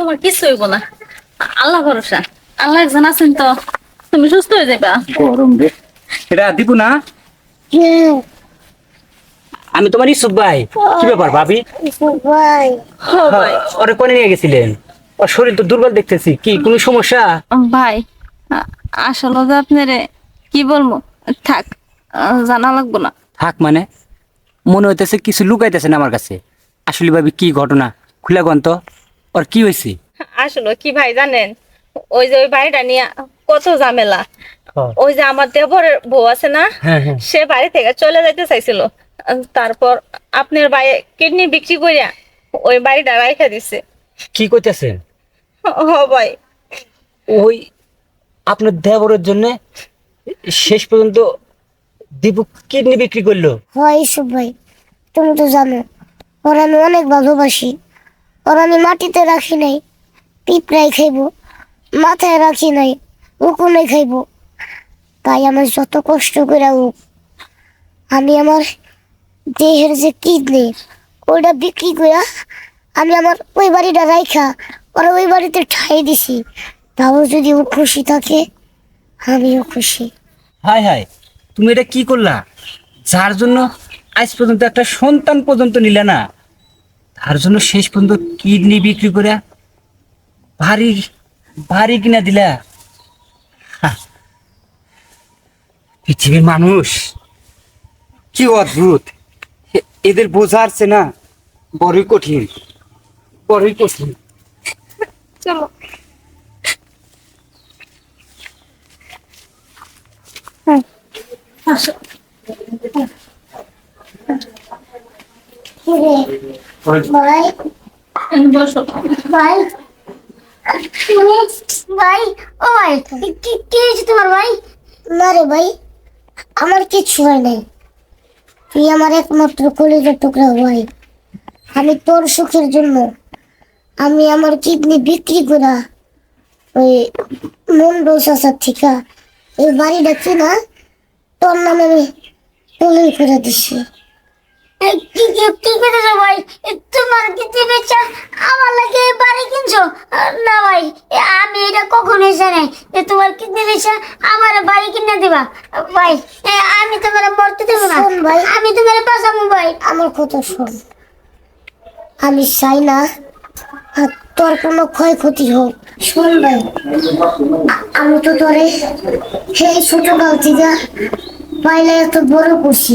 তোমার কিছু হইব না। আল্লাহ ভরসা। আল্লাহ একজন আছেন তো তুমি সুস্থ হয়ে যাবা গরম রে। এটা দীপু না? আমি তোমার ইসুফ ভাই। কি ব্যাপার ভাবি? ভাই হ ভাই। ওরে কোনে নিয়ে গেছিলেন? ওর শরীর তো দুর্বল দেখতেছি। কি কোনো সমস্যা? ভাই আসলে যে আপনারে কি বলব? থাক জানা লাগবো না। থাক মানে? মনে হইতেছে কিছু লুকাইতেছেন আমার কাছে। আসলে ভাবি কি ঘটনা? খুলে গন্ত ওর কি হয়েছে আসলে কি ভাই জানেন? ওই যে ওই বাড়িটা নিয়ে কত ঝামেলা। ওই যে আমার দেবরের বউ আছে না হ্যাঁ হ্যাঁ। সে বাড়ি থেকে চলে যাইতে চাইছিল। তারপর আপনার ভাই কিডনি বিক্রি করিয়া ওই বাড়িটা রাইখা দিছে। কি করতেছেন হ ভাই। ওই আপনার দেবরের জন্য শেষ পর্যন্ত দীপু কিডনি বিক্রি করল? হয় ভাই তুমি তো জানো। ওরা আমি অনেক ভালোবাসি। ওর আমি মাটিতে রাখি নাই, পিঁপড়াই খাইব, মাথায় রাখি নাই, উকুনে খাইব। তাই আমার যত কষ্ট করে হোক আমি আমার দেহের যে কিডনি, ওইটা বিক্রি করে আমি আমার ওই বাড়িটা রাইখা, ওরা ওই বাড়িতে ঠাই দিছি। তাও যদি ও খুশি থাকে, আমিও খুশি। হাই হাই তুমি এটা কি করলা? যার জন্য আজ পর্যন্ত একটা সন্তান পর্যন্ত নিলে না? তার জন্য শেষ পর্যন্ত কিডনি বিক্রি করে ভারী ভারী কিনা দিলা। পৃথিবীর মানুষ, কি অদ্ভুত। এদের বোঝারছে না, বড়ই কঠিন বড়ই কঠিন। চলো। কিরে আমার কিচ্ছু হয় নাই। তুই আমার একমাত্র টুকরা ভাই আমি তোর সুখের জন্য আমি আমার কিডনি বিক্রি করা ওই মুন্ডু চাচার ঠিকা এই বাড়িটা কিনা তোর নামে আমি করে দিছি কি কি কি ভাই? তোমার কিডনি বেচা আমার লাগে বাড়ি কিনছো? না ভাই আমি এটা যে তোমার কিডনি বেচা আমার বাড়ি কিনে দিবা? ভাই আমি তোমার মরতে দেবো না। ভাই। আমি তোমার বাঁচাবো ভাই। আমার কথা শোন। আমি চাই না আর তোর কোনো ক্ষয়ক্ষতি হোক। শোন ভাই আমি তো তোরে সেই ছোট ছোটকাল থেকে পাইলে এত বড় করছি।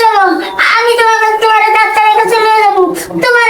চলো আমি তোমার তোমার ডাক্তারের কাছে নিয়ে যাব। তোমার